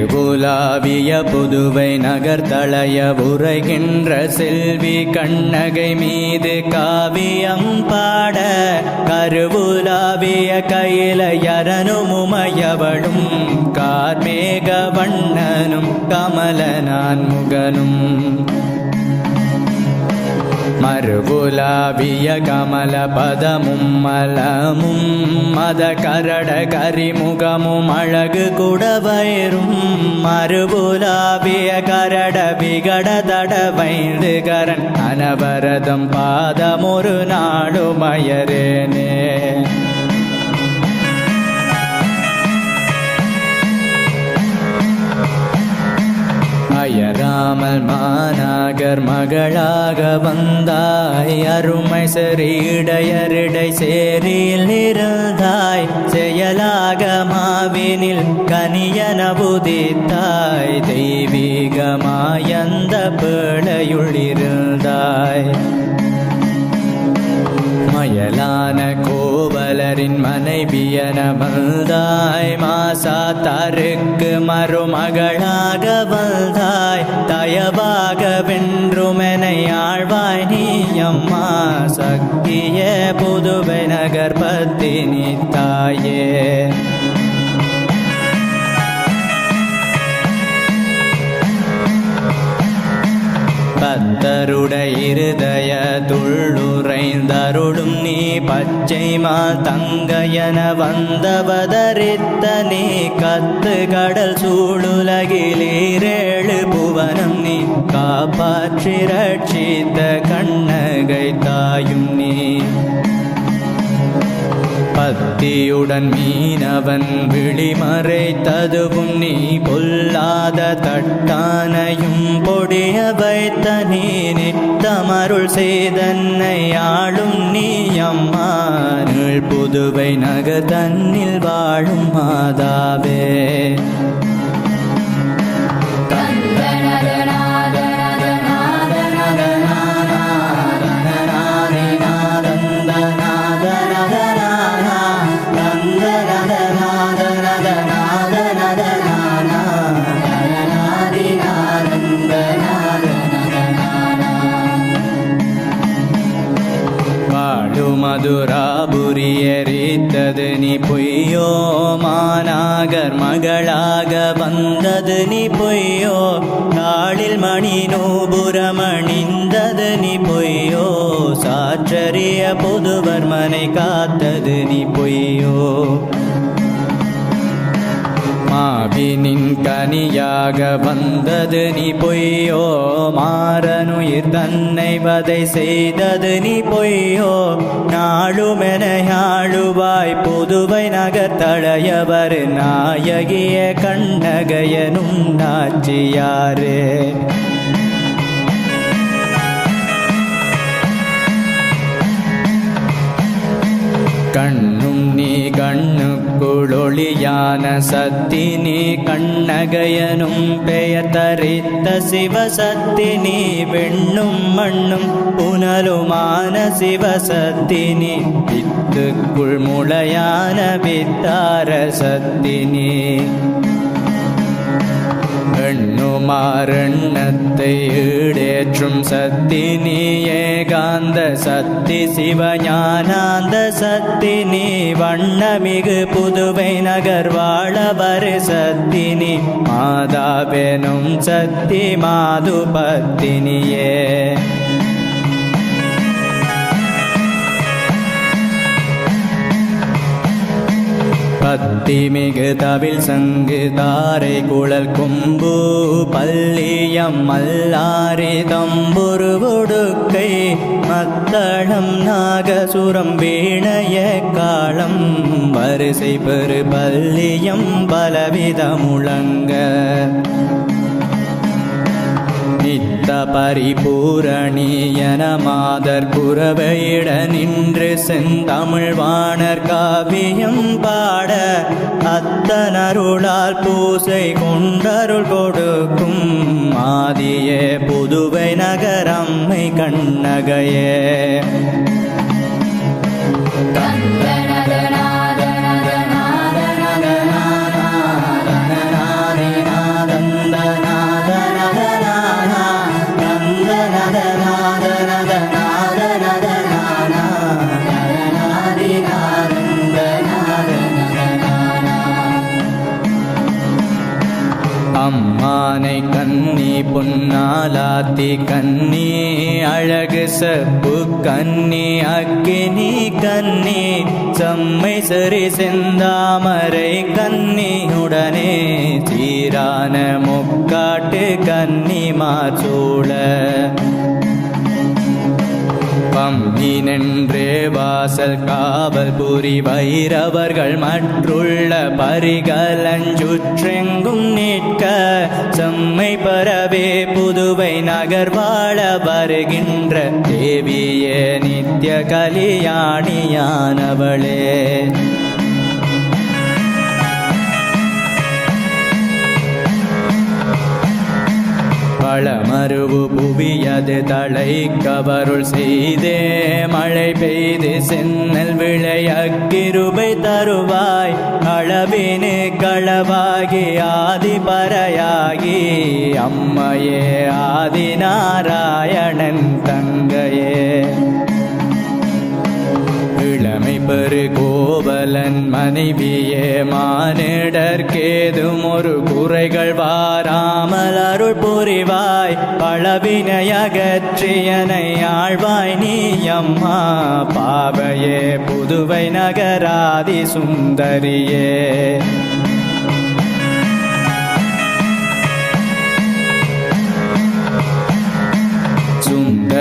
திருபுலாவிய புதுவை நகர் உரைகின்ற செல்வி கண்ணகை மீது காவியம் பாட கருவுலாவிய கையில யரனுமுமையவளும் கார்மேக வண்ணனும் கமலனான் முகனும் மறுபுலாவிய கமல பதமும் மலமும் மத கரட கரிமுகமும் அழகு குடவயிரும் மறுபுலாவிய கரட விகட தட வைந்து கரன் அனவரதம் பாதமொரு அயராமல் மாநாகர் மகளாக வந்தாய். அருமை செறிடையரிடை சேரில் இருந்தாய் செயலாக மாவினில் கனியன புதித்தாய் தெய்வீகமாயந்த பிழையுளிருந்தாய் மயலான கோவலரின் மனைவியன வந்தாய். மாசா தருக்கு மருமகளாக வந்தாய். தயவாக வென்றுமெனை ஆழ்வாய் நீ அம்மா. சக்திய புதுவை நகர் பத்தினி தாயே. பத்தருடை இருதய துள்ளுரைந்தருளும் நீ பச்சைமா தங்கையன வந்தவதரித்த நீ கத்து கடல் சூடுலகிலீரேழு புவனம் நீ காப்பாற்றி ரட்சித்த கண்ணகை தாயும் நீ. பக்தியுடன் மீனவன் விழிமறைத்ததுவும் நீ பொல்லாத தட்டானையும் பொடிய வைத்த நீ நித்தமருள் செய்தன்னை ஆளும் நீ அம்மா. புதுவை நகர் தன்னில் வாழும் மாதாவே. மதுராபுரி எரித்தது நீ பொய்யோ மாநாகர் மகளாக வந்தது நீ பொய்யோ நாளில் மணி நூபுரமணிந்தது நீ பொய்யோ சாற்றறிய புதுவர்மனை காத்தது நீ பொய்யோ. மாவினின் கனியாக வந்தது நீ பொய்யோ? மாறனுயிர் தன்னை வதை செய்தது நீ பொய்யோ? நாளுமென யாழுவாய் புதுவை நகர் தழையவர் நாயகிய கண்ணகையனும் நாச்சியாரே. கண்ணும் நீ கண்ணுக்குளொளியான ஒளியான சத்தினி கண்ணகையனும் பெயர் தரித்த சிவசத்தி வெண்ணும் மண்ணும் புனலுமான சிவசத்தினி வித்துக்குள் முளையான வித்தார சத்தினி எண்ணுமாறெண்ணத்தை ஈடேற்றும் சக்தி நீ ஏகாந்த சக்தி சிவஞானாந்த சக்தி நீ வண்ணமிகு புதுவை நகர் வாழவர் சக்தி நீ மாதாவெனும் சக்தி மாது பத்தினியே பத்திமிகு தவில் சங்கு தாரை குழல் கொம்பு பள்ளியம் மல்லாரி தம்புரு கொடுக்கை மத்தளம் நாகசுரம் வீணைய காலம் வரிசை பெரு பள்ளியம் பலவித முழங்க நித்த பரிபூரணியன மாதர் குறவையிட நின்று செந்தமிழ்வாணர் காவியம் பாட அத்தனருளால் பூசை கொண்டருள் கொடுக்கும் ஆதியே புதுவை நகரம்மை கண்ணகையே. பொன்னாலாத்தி கண்ணி அழகு சப்பு கண்ணி அக்கினி கண்ணி செம்மை சரி செந்தாமரை கண்ணி உடனே சீரான முக்காட்டு கண்ணி மாச்சூழ பம்பி நின்றே வாசல் காவல் புரி வைரவர்கள் மற்றுள்ள பரிகலஞ்சுற்றெங்கும் நிற்க செம்மை பரவே புதுவை நகர் வாழ வருகின்ற தேவியே நித்திய கலியாணியானவளே. பழமருவு புவியது தலை கவருள் செய்தே. மழை பெய்து சென்னல் விளையக்கிருபை தருவாய். அளவினு களவாகி ஆதி பறையாகி அம்மையே ஆதி நாராயணன் தங்கையே. இளமை பெரு கோவலன் மனைவியே மானிடர்கேதும் ஒரு குறைகள் வாராமல் அருள் புரிவாய். பழவினையகற்றியனை ஆழ்வாய் நீ அம்மா. பாவையே புதுவை நகராதி சுந்தரியே.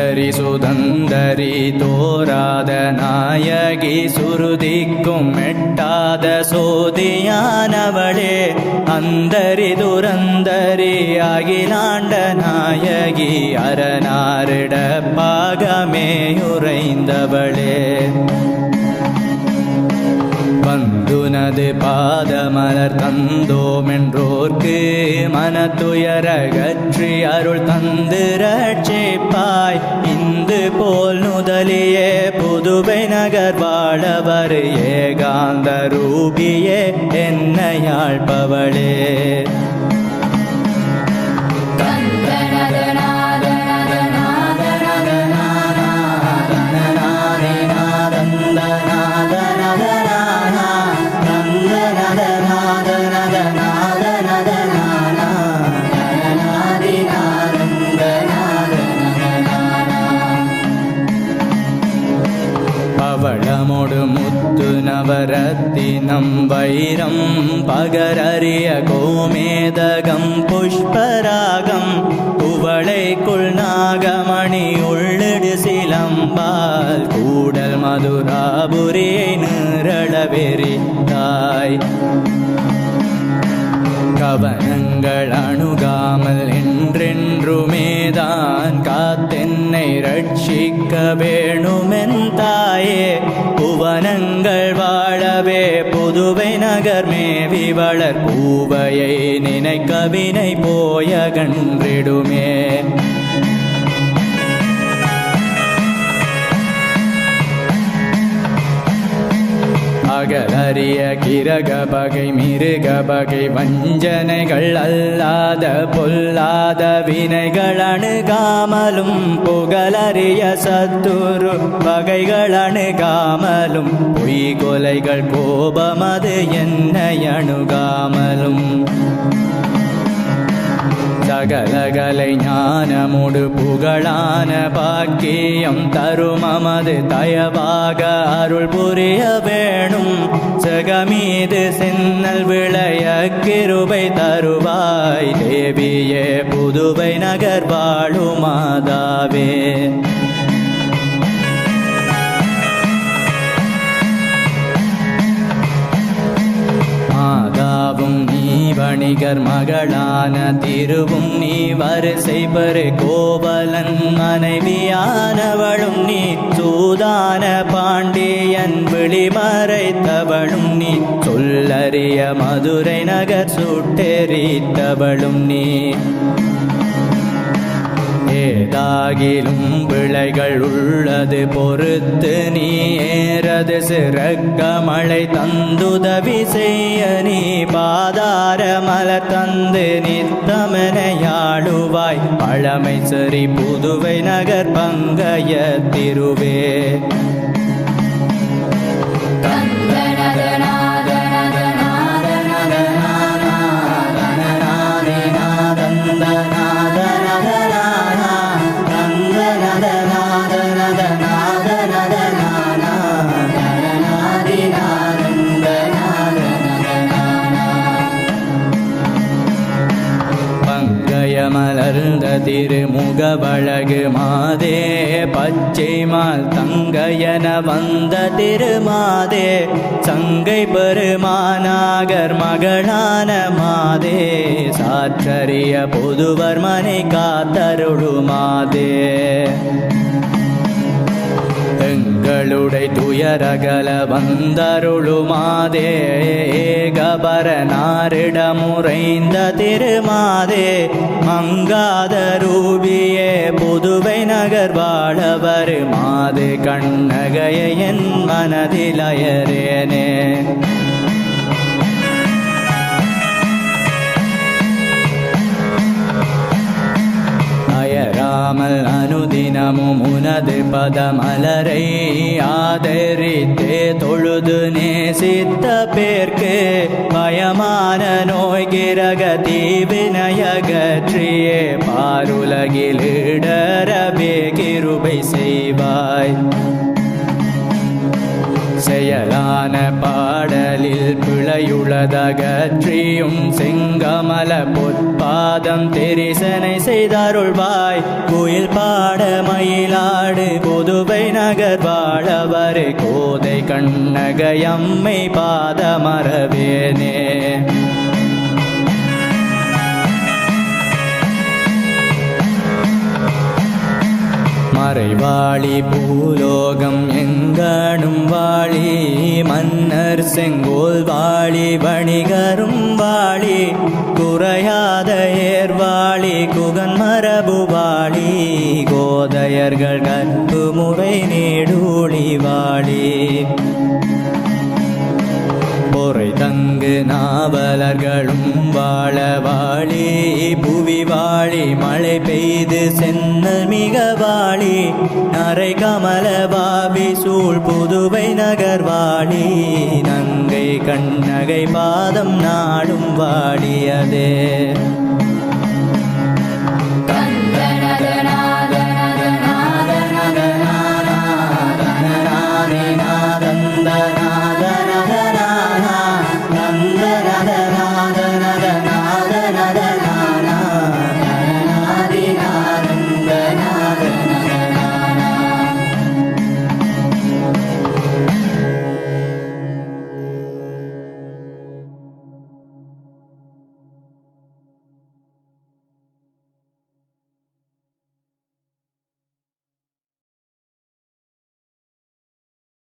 சுந்தரி சுதந்தரி தோராத நாயகி சுருதிக்கும் மெட்டாத சோதியானவளே அந்தரி துரந்தரி அகிலாண்ட நாயகி அரணாரிட பாகமே உறைந்தவளே உனது பாதமலர் தந்தோமென்றோர்க்கு மனத்துயரகற்றி அருள் தந்து ரட்சிப்பாய். இந்து போல் முதலியே புதுவை நகர் வாழவர் ஏகாந்த ரூபியே என்னையாழ்பவளே. நவரத்தினம் வைரம் பகரறிய கோமேதகம் புஷ்பராகம் குவளைக்குள் நாகமணி உள்ளிடு சிலம்பால் கூடல் மதுராபுரியை நிரளவெறித்தாய். கவனங்கள் அணுகாமல் என்றென்றுமேதான் என்னை ரட்சிக்க வேணுமென்தாயே புவனங்கள் வாழவே புதுவை நகர் மேவி வளர் பூவையை நினைக்க வினை போய கன்றிடுமே. அகலறிய கிரக பகை மிருக பகை வஞ்சனைகள் அல்லாத பொல்லாத வினைகள் அணுகாமலும் புகழறிய சத்துரு பகைகள் அணுகாமலும் பொய் கொலைகள் கோபமது என்னை அணுகாமலும். சகலகலை ஞானமுடு புகழான பாக்கியம் தருமமது தயவாக அருள் புரிய வேணும் சகமீது சென்னல் விளைய கிருபை தருவாய் தேவியே புதுவை நகர் வாழுமாதாவே மாதாவும் நீ வணிகர் மகளான திருவும் நீ வரிசை பெரு கோவலன் மனைவியானவளும் நீ சூதான பாண்டியன் விழிமறைத்தவளும் நீ சொல்லறிய மதுரை நகர் சுட்டெரித்தவளும் நீ. ஏதாகிலும் பிழைகள் உள்ளது பொறுத்து நீ ஏறது சிறக்க மழை தந்துதவி செய்ய நீ பாதார மல தந்து நித்தமனையாடுவாய் பழமை சரி புதுவை நகர் பங்கைய திருவே. திருமுகவழகு மாதே பச்சை மால் தங்கையன வந்த திருமாதே சங்கை பெருமானாகர் மகளான மாதே சாற்றறிய பொதுவர் மனை காத்தருளுமாதே. எங்களுடைய துயரகல வந்தருளுமாதே ஏகபரனாரிடமுறைந்த திருமாதே மங்காத ரூபியே புதுவை நகர் வாழ வருமாது கண்ணகைய என் மனதிலயரேனே அனுதினமும் பதமலரை ஆதரித்தே தொழுது நேசித்த பேர்க்கு பயமான நோய் கிரக தீவினையகற்றியே பாருலகில் இடரவே கிருபை செய்வாய். செயலான பாடலில் பிழையுளதகற்றியும் செங்கமல பொற்பாதம் தெரிசனை செய்தருள்வாய். குயில் பாட மயிலாடு பொதுவை நகர் வாழவர் கோதை கண்ணகையம்மை பாதமரவேனே. மறைவாளி பூலோகம் எங்கனும் வாழி மன்னர் செங்கோல் வாழி வணிகரும் வாழி குறையாத ஏர்வாழி குகன் மரபு வாழி கோதையர்கள் கற்பு முறை நீடூழி வாழி. பொறை தங்கு நாவலர்களும் வாழ வாழி புவி வாழி மழை பெய்து சென்ன மிக வாழி நரை கமல பாபி சூழ் புதுவை நகர் வாழி நங்கை கண்ணகை பாதம் நாடும் வாடியதே நந்தன